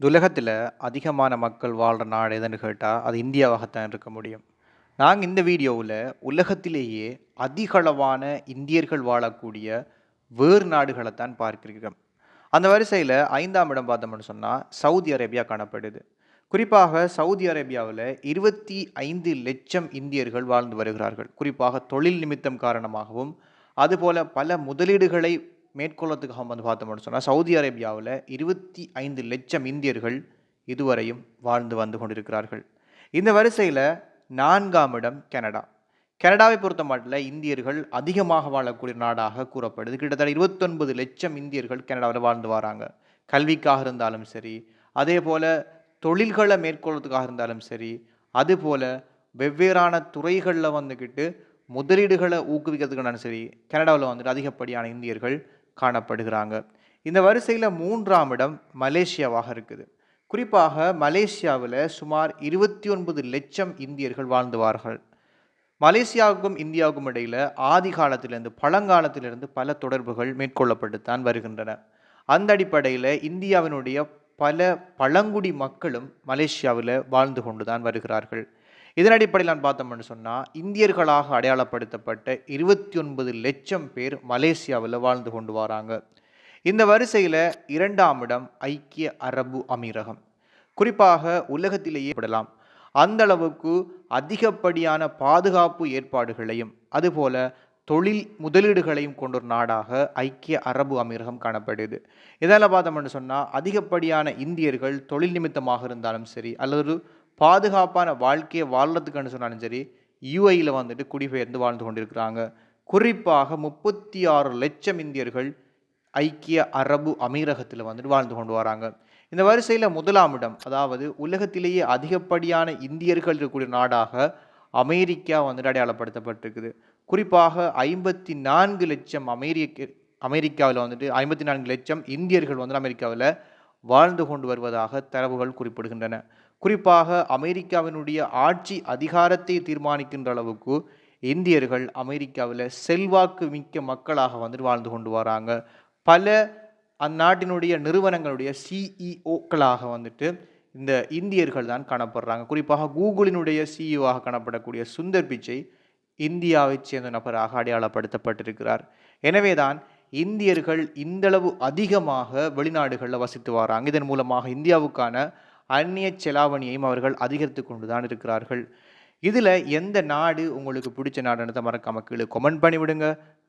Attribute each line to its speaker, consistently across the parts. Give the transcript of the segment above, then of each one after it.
Speaker 1: இந்த உலகத்தில் அதிகமான மக்கள் வாழ்கிற நாடு எதுன்னு கேட்டால் அது இந்தியாவாகத்தான் இருக்க முடியும். நாங்கள் இந்த வீடியோவில் உலகத்திலேயே அதிகளவான இந்தியர்கள் வாழக்கூடிய வேறு நாடுகளைத்தான் பார்க்கிறோம் அந்த வரிசையில் ஐந்தாம் இடம் பார்த்தோம்னு சொன்னால் சவுதி அரேபியா காணப்படுது. குறிப்பாக சவுதி அரேபியாவில் இருபத்தி ஐந்து லட்சம் இந்தியர்கள் வாழ்ந்து வருகிறார்கள். குறிப்பாக தொழில் நிமித்தம் காரணமாகவும் அதுபோல பல முதலீடுகளை மேற்கொள்ளத்துக்காக வந்து பார்த்தோம்னு சொன்னால் சவுதி அரேபியாவில் இருபத்தி ஐந்து லட்சம் இந்தியர்கள் இதுவரையும் வாழ்ந்து வந்து கொண்டிருக்கிறார்கள். இந்த வரிசையில் நான்காம் இடம் கனடா. கனடாவை பொறுத்த மட்டும் இந்தியர்கள் அதிகமாக வாழக்கூடிய நாடாக கூறப்படுது. கிட்டத்தட்ட இருபத்தொன்பது லட்சம் இந்தியர்கள் கனடாவில் வாழ்ந்து வராங்க. கல்விக்காக இருந்தாலும் சரி அதே போல் தொழில்களை மேற்கொள்வதுக்காக இருந்தாலும் சரி அதுபோல் வெவ்வேறான துறைகளில் வந்துக்கிட்டு முதலீடுகளை ஊக்குவிக்கிறதுக்குனாலும் சரி கனடாவில் வந்துட்டு அதிகப்படியான இந்தியர்கள் காணப்படுகிறாங்க. இந்த வரிசையில் மூன்றாம் இடம் மலேசியாவாக இருக்குது. குறிப்பாக மலேசியாவில் சுமார் இருபத்தி ஒன்பது லட்சம் இந்தியர்கள் வாழ்ந்துவார்கள் மலேசியாவுக்கும் இந்தியாவுக்கும் இடையில் ஆதி காலத்திலிருந்து பழங்காலத்திலிருந்து பல தொடர்புகள் மேற்கொள்ளப்பட்டுத்தான் வருகின்றன. அந்த அடிப்படையில் இந்தியாவினுடைய பல பழங்குடி மக்களும் மலேசியாவில் வாழ்ந்து கொண்டு தான் வருகிறார்கள். இதன் அடிப்படையில் நான் பார்த்தோம்னு சொன்னால் இந்தியர்களாக அடையாளப்படுத்தப்பட்ட இருபத்தி ஒன்பது லட்சம் பேர் மலேசியாவில் வாழ்ந்து கொண்டு வராங்க. இந்த வரிசையில் இரண்டாம் இடம் ஐக்கிய அரபு அமீரகம். குறிப்பாக உலகத்திலேயே படலாம் அந்த அளவுக்கு அதிகப்படியான பாதுகாப்பு ஏற்பாடுகளையும் அதுபோல தொழில் முதலீடுகளையும் கொண்ட ஒரு நாடாக ஐக்கிய அரபு அமீரகம் காணப்படுது. இதெல்லாம் பார்த்தோம்னு சொன்னால் அதிகப்படியான இந்தியர்கள் தொழில் நிமித்தமாக இருந்தாலும் சரி அல்லது பாதுகாப்பான வாழ்க்கையை வாழ்றதுக்குன்னு சொன்னாலும் சரி யூஐயில் வந்துட்டு குடிபெயர்ந்து வாழ்ந்து கொண்டிருக்கிறாங்க. குறிப்பாக முப்பத்தி ஆறு லட்சம் இந்தியர்கள் ஐக்கிய அரபு அமீரகத்தில் வந்துட்டு வாழ்ந்து கொண்டு வராங்க. இந்த வரிசையில் முதலாம் இடம் அதாவது உலகத்திலேயே அதிகப்படியான இந்தியர்கள் இருக்கக்கூடிய நாடாக அமெரிக்கா வந்துட்டு அடையாளப்படுத்தப்பட்டிருக்குது. குறிப்பாக ஐம்பத்தி நான்கு லட்சம் அமெரிக்க அமெரிக்காவில் வந்துட்டு ஐம்பத்தி நான்கு லட்சம் இந்தியர்கள் வந்து அமெரிக்காவில் வாழ்ந்து கொண்டு வருவதாக தரவுகள் குறிப்பிடுகின்றன. குறிப்பாக அமெரிக்காவினுடைய ஆட்சி அதிகாரத்தை தீர்மானிக்கின்ற அளவுக்கு இந்தியர்கள் அமெரிக்காவில் செல்வாக்கு மிக்க மக்களாக வந்துட்டு வாழ்ந்து கொண்டு வராங்க. பல அந்நாட்டினுடைய நிறுவனங்களுடைய சிஇஓக்களாக வந்துட்டு இந்த இந்தியர்கள் தான் காணப்படுறாங்க. குறிப்பாக கூகுளினுடைய சிஇஓவாக காணப்படக்கூடிய சுந்தர் பிச்சை இந்தியாவைச் சேர்ந்த நபராக அடையாளப்படுத்தப்பட்டிருக்கிறார். எனவே தான் இந்தியர்கள் இந்தளவு அதிகமாக வெளிநாடுகளில் வசித்து வராங்க. இதன் மூலமாக இந்தியாவுக்கான அந்நிய செலாவணியையும் அவர்கள் அதிகரித்து கொண்டு தான் இருக்கிறார்கள். இதில் எந்த நாடு உங்களுக்கு பிடிச்ச நாடுன்றதை மறக்காமல் கீழே கமெண்ட் பண்ணி விடுங்க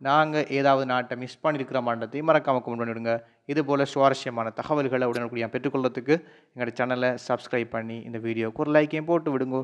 Speaker 1: நாங்கள் ஏதாவது நாட்டை மிஸ் பண்ணியிருக்கிற மாட்டத்தையும் மறக்காமல் கமெண்ட் பண்ணிவிடுங்க. இது போல் சுவாரஸ்யமான தகவல்களை உடனுக்குடியாக பெற்றுக்கொள்றதுக்கு எங்களோட சேனலை சப்ஸ்கிரைப் பண்ணி இந்த வீடியோவுக்கு ஒரு லைக்கையும் போட்டு விடுங்க.